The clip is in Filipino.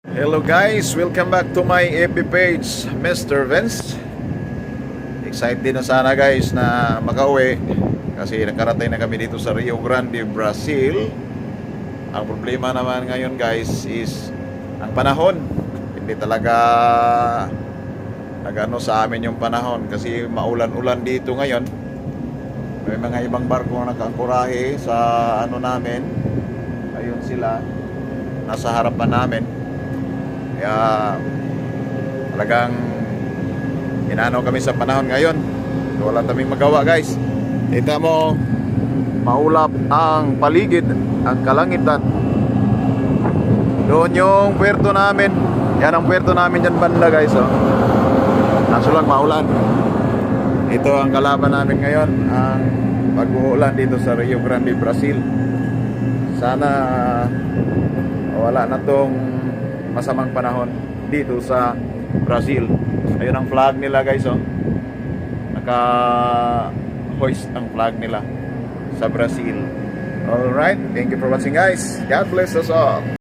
Hello guys, welcome back to my FB page, Mr. Vince. Excited na sana guys na makauwi kasi nakarating na kami dito sa Rio Grande, Brazil. Ang problema naman ngayon guys is ang panahon. Hindi talaga nagano sa amin yung panahon kasi maulan-ulan dito ngayon. May mga ibang barko na nakaangkurahe sa ano namin. Ayun sila. Nasa harapan namin. Kaya talagang inano kami sa panahon ngayon. So, wala kaming magawa guys. Kita mo, maulap ang paligid, ang kalangitan. Doon yung puerto namin. Yan ang puerto namin dyan banda guys. Oh. Kaso lang maulan. Ito ang kalaban namin ngayon. Ang pag-uulan dito sa Rio Grande, Brazil. Sana wala na tong masamang panahon dito sa Brazil. Ayun ang flag nila guys oh. Naka hoist ang flag nila sa Brazil. Alright, thank you for watching guys. God bless us all.